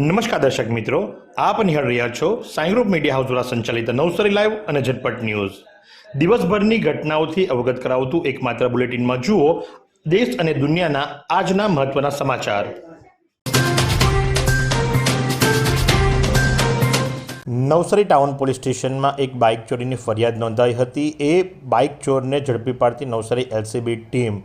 નમસ્કાર દર્શક મિત્રો, આપ નિહાળ રહ્યા છો સાઈ ગ્રુપ મીડિયા હાઉસ દ્વારા સંચાલિત નવસારી લાઈવ અને ઝટપટ ન્યૂઝ. દિવસભરની ઘટનાઓથી અવગત કરાવતું એકમાત્ર બુલેટિનમાં જુઓ દેશ અને દુનિયાના આજના મહત્વના સમાચાર. નવસારી ટાઉન પોલીસ સ્ટેશનમાં એક બાઇક ચોરીની ફરિયાદ નોંધાઈ હતી. એ બાઇક ચોરને ઝડપી પાડતી નવસારી એલસીબી ટીમ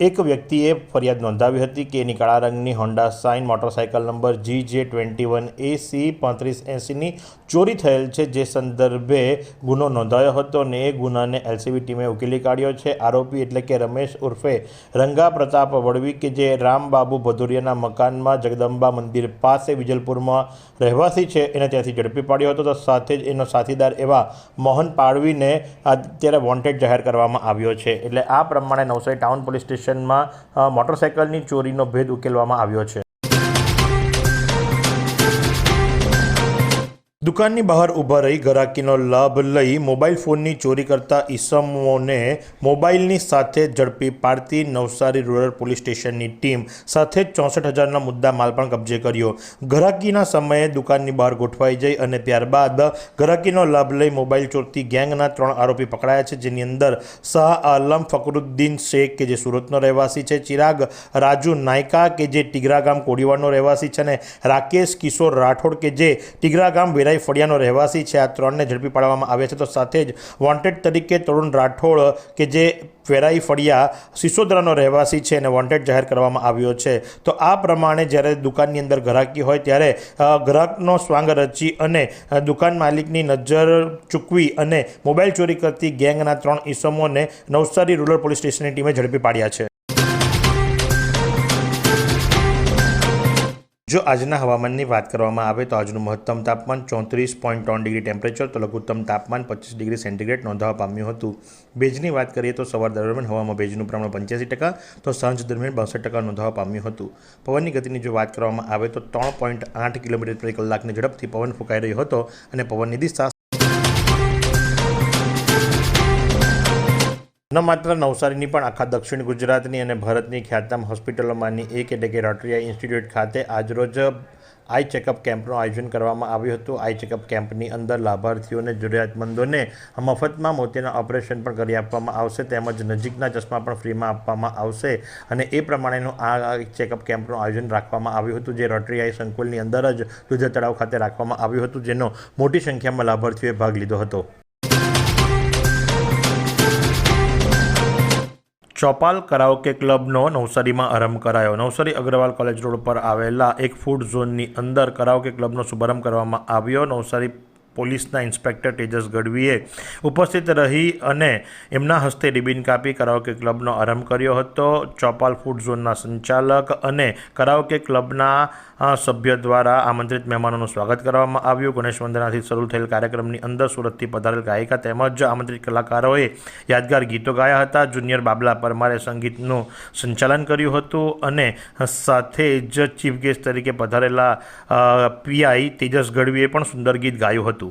એક વ્યક્તિએ ફરિયાદ નોંધાવી હતી કે એની કાળા રંગની Honda shine motorcycle number G J twenty one A C પાંત્રીસ એંસીની ચોરી થયેલ છે. જે સંદર્ભે ગુનો નોંધાયો હતો અને એ ગુનાને એલસીબી ટીમે ઉકેલી કાઢ્યો છે. આરોપી એટલે કે રમેશ ઉર્ફે રંગા પ્રતાપ વડવી કે જે રામબાબુ ભદુરિયાના મકાનમાં જગદંબા મંદિર પાસે વિજલપુરમાં રહેવાસી છે, એને ત્યાંથી ઝડપી પાડ્યો હતો. તો સાથે જ એનો સાથીદાર એવા મોહન પાડવીને અત્યારે વોન્ટેડ જાહેર કરવામાં આવ્યો છે. એટલે આ પ્રમાણે નવસારી ટાઉન પોલીસ સ્ટેશનમાં અ, મોટરસાઇકલની ચોરીનો ભેદ ઉકેલવામાં આવ્યો છે. દુકાનની બહાર ઊભા રહી ગ્રાહકીનો લાભ લઈ મોબાઈલ ફોનની ચોરી કરતા ઈસમોને મોબાઈલની સાથે ઝડપી પાડતી નવસારી રૂરલ પોલીસ સ્ટેશનની ટીમ સાથે જ ચોસઠ હજારના મુદ્દા માલ પણ કબજે કર્યો. ગ્રાહકીના સમયે દુકાનની બહાર ગોઠવાઈ જઈ અને ત્યારબાદ ગ્રાહકીનો લાભ લઈ મોબાઈલ ચોરતી ગેંગના ત્રણ આરોપી પકડાયા છે, જેની અંદર શાહ આલમ, ફકરુદ્દીન શેખ કે જે સુરતનો રહેવાસી છે, ચિરાગ રાજુ નાયકા કે જે ટીગરા ગામ કોડીવાડનો રહેવાસી છે અને રાકેશ કિશોર રાઠોડ કે જે ટીગરા ગામ વેરાઈ ફળિયાનો રહેવાસી છે. આ ત્રણને ઝડપી પાડવામાં આવ્યા છે. તો સાથે જ વોન્ટેડ તરીકે તરુણ રાઠોડ કે જે વેરાઈ ફળિયા સિસોદરાનો રહેવાસી છે અને વોન્ટેડ જાહેર કરવામાં આવ્યો છે. તો આ પ્રમાણે જ્યારે દુકાનની અંદર ગ્રાહકી હોય ત્યારે ગ્રાહકનો સ્વાંગ રચી અને દુકાન માલિકની નજર ચૂકવી અને મોબાઈલ ચોરી કરતી ગેંગના ત્રણ ઈસમોને નવસારી રૂરલ પોલીસ સ્ટેશનની ટીમે ઝડપી પાડ્યા છે. જો આજના હવામાનની વાત કરવામાં આવે તો આજનું મહત્તમ તાપમાન ચોત્રીસ પોઈન્ટ ત્રણ ડિગ્રી ટેમ્પરેચર તો લઘુત્તમ તાપમાન પચીસ ડિગ્રી સેન્ટીગ્રેડ નોંધાવા પામ્યું હતું. ભેજની વાત કરીએ તો સવાર દરમિયાન હવામાં ભેજનું પ્રમાણ પંચ્યાસી ટકા, તો સાંજ દરમિયાન બાસઠ ટકા નોંધાવા પામ્યું હતું. પવનની ગતિની જો વાત કરવામાં આવે તો ત્રણ પોઈન્ટ આઠ કિલોમીટર પ્રતિ કલાકની ઝડપથી પવન ફૂંકાઈ રહ્યો હતો અને પવનની દિશા ન માત્ર નવસારીની પણ આખા દક્ષિણ ગુજરાતની અને ભારતની ખ્યાતનામ હોસ્પિટલોમાંની એક એટલે કે રોટરિયા ઇન્સ્ટિટ્યૂટ ખાતે આજરોજ આઈ ચેકઅપ કેમ્પનું આયોજન કરવામાં આવ્યું હતું. આઈ ચેકઅપ કેમ્પની અંદર લાભાર્થીઓને જરૂરિયાતમંદોને મફતમાં મોતીના ઓપરેશન પણ કરી આપવામાં આવશે, તેમજ નજીકના ચશ્મા પણ ફ્રીમાં આપવામાં આવશે અને એ પ્રમાણેનું આ ચેકઅપ કેમ્પનું આયોજન રાખવામાં આવ્યું હતું, જે રોટરીયાઈ સંકુલની અંદર જ દુધા તળાવ ખાતે રાખવામાં આવ્યું હતું, જેનો મોટી સંખ્યામાં લાભાર્થીઓએ ભાગ લીધો હતો. ચોપાલ કરાઓકે ક્લબનો નવસારીમાં આરંભ કરાયો. નવસારી અગ્રવાલ કોલેજ રોડ પર આવેલા એક ફૂડ ઝોનની અંદર કરાઓકે ક્લબનો શુભારંભ કરવામાં આવ્યો. નવસારી પોલીસના ઇન્સ્પેક્ટર તેજસ ગઢવીએ ઉપસ્થિત રહી અને એમના હસ્તે રિબિન કાપી કરાઓકે ક્લબનો આરંભ કર્યો હતો. ચોપાલ ફૂડ ઝોનના સંચાલક અને કરાઓકે ક્લબના સભ્ય દ્વારા આમંત્રિત મહેમાનોનું સ્વાગત કરવામાં આવ્યું. ગણેશ વંદનાથી શરૂ થયેલ કાર્યક્રમની અંદર સુરતથી પધારેલ ગાયિકા તેમજ આમંત્રિત કલાકારોએ યાદગાર ગીતો ગાયા હતા. જુનિયર બાબલા પરમારે સંગીતનું સંચાલન કર્યું હતું અને સાથે જ ચીફ ગેસ્ટ તરીકે પધારેલા પીઆઈ તેજસ ગઢવીએ પણ સુંદર ગીત ગાયું હતું.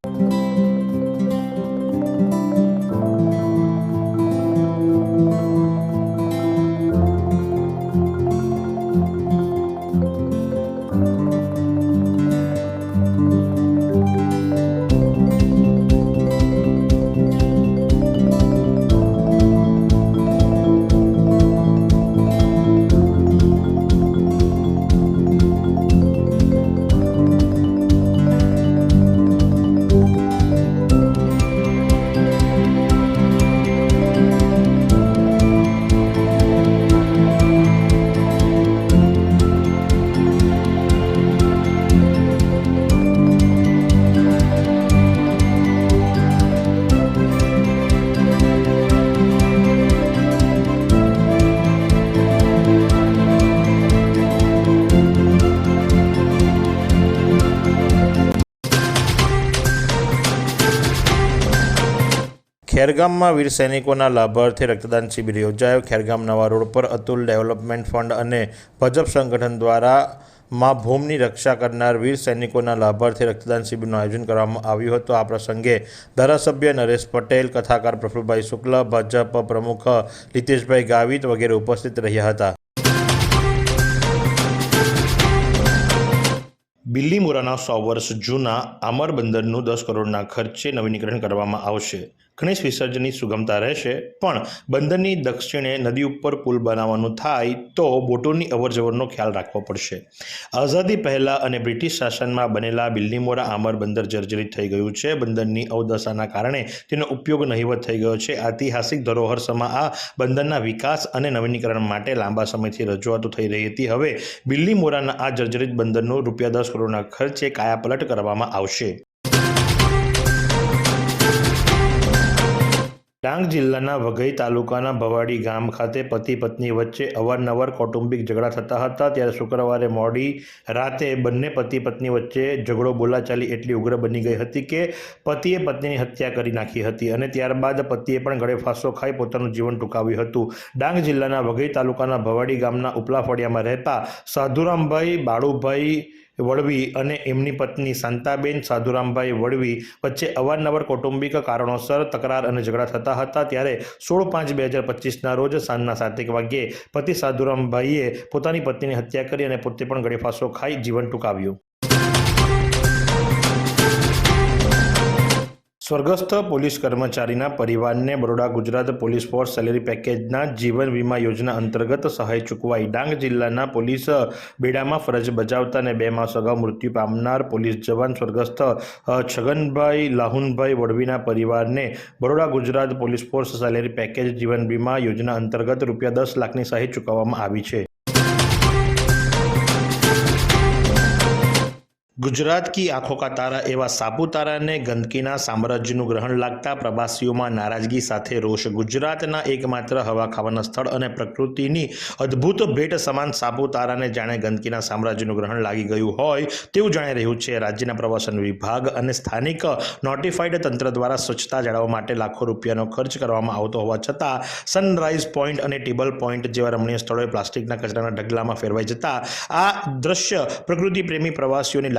ખેરગામમાં વીર સૈનિકોના લાભાર્થે રક્તદાન શિબિર યોજાયો. ખેરગામ નવા રોડ પર અતુલ ડેવલપમેન્ટ ફંડ અને ભાજપ સંગઠન દ્વારા માં ભૂમની રક્ષા કરનાર વીર સૈનિકોના લાભાર્થે રક્તદાન શિબિરનું આયોજન કરવામાં આવ્યું હતું. આ પ્રસંગે ધારાસભ્ય નરેશ પટેલ, કથાકાર પ્રફુલભાઈ શુક્લ, ભાજપ પ્રમુખ રિતેશભાઈ ગાવિત વગેરે ઉપસ્થિત રહ્યા હતા. બિલ્લીમોરાના સો વર્ષ જૂના આમર બંદરનું દસ કરોડના ખર્ચે નવીનીકરણ કરવામાં આવશે. ગણેશ વિસર્જનની સુગમતા રહેશે. પણ બંદરની દક્ષિણે નદી ઉપર પુલ બનાવવાનું થાય તો બોટોની અવરજવરનો ખ્યાલ રાખવો પડશે. આઝાદી પહેલાં અને બ્રિટિશ શાસનમાં બનેલા બિલ્લીમોરા આમર બંદર જર્જરિત થઈ ગયું છે. બંદરની અવદશાના કારણે તેનો ઉપયોગ નહીવત થઈ ગયો છે. ઐતિહાસિક ધરોહર સમા આ બંદરના વિકાસ અને નવીનીકરણ માટે લાંબા સમયથી રજૂઆતો થઈ રહી હતી. હવે બિલ્લીમોરાના આ જર્જરિત બંદરનું રૂપિયા દસ કરોડના ખર્ચે કાયાપલટ કરવામાં આવશે. ડાંગ જિલ્લાના વઘઈ તાલુકાના ભવાડી ગામ ખાતે પતિ પત્ની વચ્ચે અવારનવાર કૌટુંબિક ઝઘડા થતા હતા. ત્યારે શુક્રવારે મોડી રાતે બંને પતિ પત્ની વચ્ચે ઝઘડો બોલાચાલી એટલી ઉગ્ર બની ગઈ હતી કે પતિએ પત્નીની હત્યા કરી નાખી હતી અને ત્યારબાદ પતિએ પણ ગળે ફાંસો ખાઈ પોતાનું જીવન ટૂંકાવ્યું હતું. ડાંગ જિલ્લાના વઘઈ તાલુકાના ભવાડી ગામના ઉપલા ફળિયામાં રહેતા સાધુરામભાઈ બાળુભાઈ વળવી અને એમની પત્ની શાંતાબેન સાધુરામભાઈ વળવી વચ્ચે અવારનવાર કૌટુંબિક કારણોસર તકરાર અને ઝઘડા થતા હતા ત્યારે સોળ પાંચ બે હજાર પચીસના રોજ સાંજના સાતેક વાગ્યે પતિ સાધુરામભાઈએ પોતાની પત્નીની હત્યા કરી અને પોતે પણ ગળેફાંસો ખાઈ જીવન ટૂંકાવ્યું. સ્વર્ગસ્થ પોલીસ કર્મચારીના પરિવારને Baroda Gujarat police force salary પેકેજના જીવન વીમા યોજના અંતર્ગત સહાય ચૂકવાઈ. ડાંગ જિલ્લાના પોલીસ બેડામાં ફરજ બજાવતા અને બે માસ અગાઉ મૃત્યુ પામનાર પોલીસ જવાન સ્વર્ગસ્થ છગનભાઈ લાહુનભાઈ વડવીના પરિવારને Baroda Gujarat police force salary package જીવન વીમા યોજના અંતર્ગત રૂપિયા દસ લાખની સહાય ચૂકવવામાં આવી છે. ગુજરાત કી આંખો કા તારા એવા સાપુતારાને ગંદકીના સામ્રાજ્યનું ગ્રહણ લાગતા પ્રવાસીઓમાં નારાજગી સાથે રોષ. ગુજરાતના એકમાત્ર હવા ખાવાના સ્થળ અને પ્રકૃતિની અદ્ભુત ભેટ સમાન સાપુતારાને જાણે ગંદકીના સામ્રાજ્યનું ગ્રહણ લાગી ગયું હોય તેવું જાણી રહ્યું છે. રાજ્યના પ્રવાસન વિભાગ અને સ્થાનિક નોટિફાઈડ તંત્ર દ્વારા સ્વચ્છતા જાળવવા માટે લાખો રૂપિયાનો ખર્ચ કરવામાં આવતો હોવા છતાં સનરાઈઝ પોઈન્ટ અને ટેબલ પોઈન્ટ જેવા રમણીય સ્થળોએ પ્લાસ્ટિકના કચરાના ઢગલામાં ફેરવાઈ જતા આ દ્રશ્ય પ્રકૃતિ પ્રેમી પ્રવાસીઓની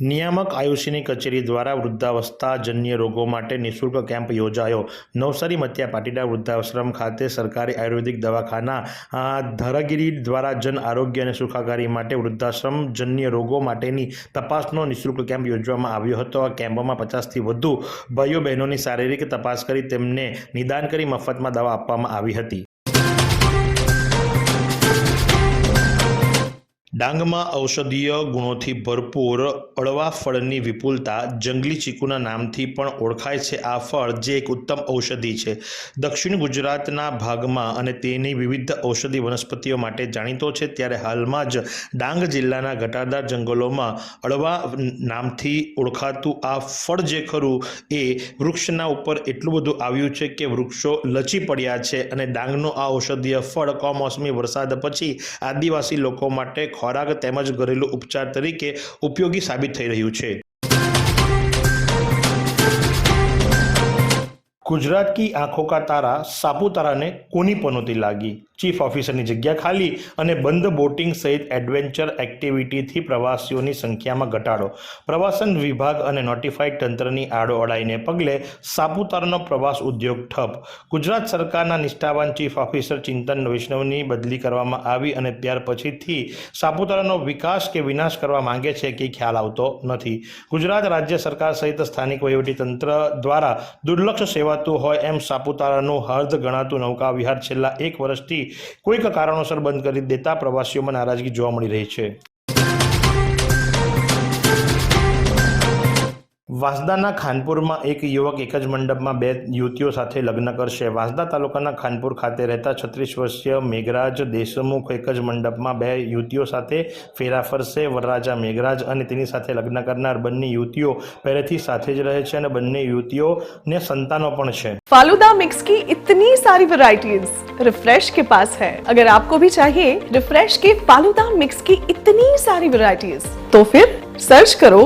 નિયામક આયુષીની કચેરી દ્વારા વૃદ્ધાવસ્થાજન્ય રોગો માટે નિઃશુલ્ક કેમ્પ યોજાયો. નવસારી, મત્યા, પાટીદાર વૃદ્ધાશ્રમ ખાતે સરકારી આયુર્વેદિક દવાખાના ધારાગીરી દ્વારા જન આરોગ્ય અને સુખાકારી માટે વૃદ્ધાશ્રમજન્ય રોગો માટેની તપાસનો નિઃશુલ્ક કેમ્પ યોજવામાં આવ્યો હતો. આ કેમ્પમાં પચાસથી વધુ ભાઈઓ બહેનોની શારીરિક તપાસ કરી તેમને નિદાન કરી મફતમાં દવા આપવામાં આવી હતી. ડાંગમાં ઔષધીય ગુણોથી ભરપૂર અળવા ફળની વિપુલતા જંગલી ચીકુના નામથી પણ ઓળખાય છે. આ ફળ જે એક ઉત્તમ ઔષધિ છે. દક્ષિણ ગુજરાતના ભાગમાં અને તેની વિવિધ ઔષધિ વનસ્પતિઓ માટે જાણીતો છે. ત્યારે હાલમાં જ ડાંગ જિલ્લાના ઘટાદાર જંગલોમાં અળવા નામથી ઓળખાતું આ ફળ જે ખરું એ વૃક્ષના ઉપર એટલું બધું આવ્યું છે કે વૃક્ષો લચી પડ્યા છે અને ડાંગનું આ ઔષધીય ફળ કમોસમી વરસાદ પછી આદિવાસી લોકો માટે ખોરાક તેમજ ઘરેલું ઉપચાર તરીકે ઉપયોગી સાબિત થઈ રહ્યું છે. ગુજરાત કી આંખો કા તારા સાપુતારાને કોની પનોતી લાગી? ચીફ ઓફિસરની જગ્યા ખાલી અને બંધ બોટિંગ સહિત એડવેન્ચર એક્ટિવિટીથી પ્રવાસીઓની સંખ્યામાં ઘટાડો. પ્રવાસન વિભાગ અને નોટિફાઈડ તંત્રની આડોઅડાઈને પગલે સાપુતારાનો પ્રવાસ ઉદ્યોગ ઠપ. ગુજરાત સરકારના નિષ્ઠાવાન ચીફ ઓફિસર ચિંતન વૈષ્ણવની બદલી કરવામાં આવી અને ત્યાર પછીથી સાપુતારાનો વિકાસ કે વિનાશ કરવા માંગે છે કે ખ્યાલ આવતો નથી. ગુજરાત રાજ્ય સરકાર સહિત સ્થાનિક તંત્ર દ્વારા દુર્લક્ષ સેવાતું હોય એમ સાપુતારાનું હર્ધ ગણાતું નૌકા વિહાર છેલ્લા એક વર્ષથી કોઈક કારણોસર બંધ કરી દેતા પ્રવાસીઓમાં નારાજગી જોવા મળી રહી છે. વાંસદાના ખાનપુરમાં એક યુવક એક જ મંડપમાં બે યુવતીઓ સાથે લગ્ન કરશે વાંસદા તાલુકાના ખાનપુર ખાતે રહેતા છત્રીસ વર્ષીય મેઘરાજ દેશમુખ એક જ મંડપમાં બે યુવતીઓ સાથે ફેરા ફરશે વરરાજા મેઘરાજ અને તેની સાથે લગ્ન કરનાર બંને યુવતીઓ પહેલેથી સાથે જ રહે છે અને બંને યુવતીઓને સંતાનો પણ છે फालूदा मिक्स की इतनी सारी वैरायटीज रिफ्रेश के पास है अगर आपको भी चाहिए रिफ्रेश के फालूदा मिक्स की इतनी सारी वैरायटीज तो फिर सर्च करो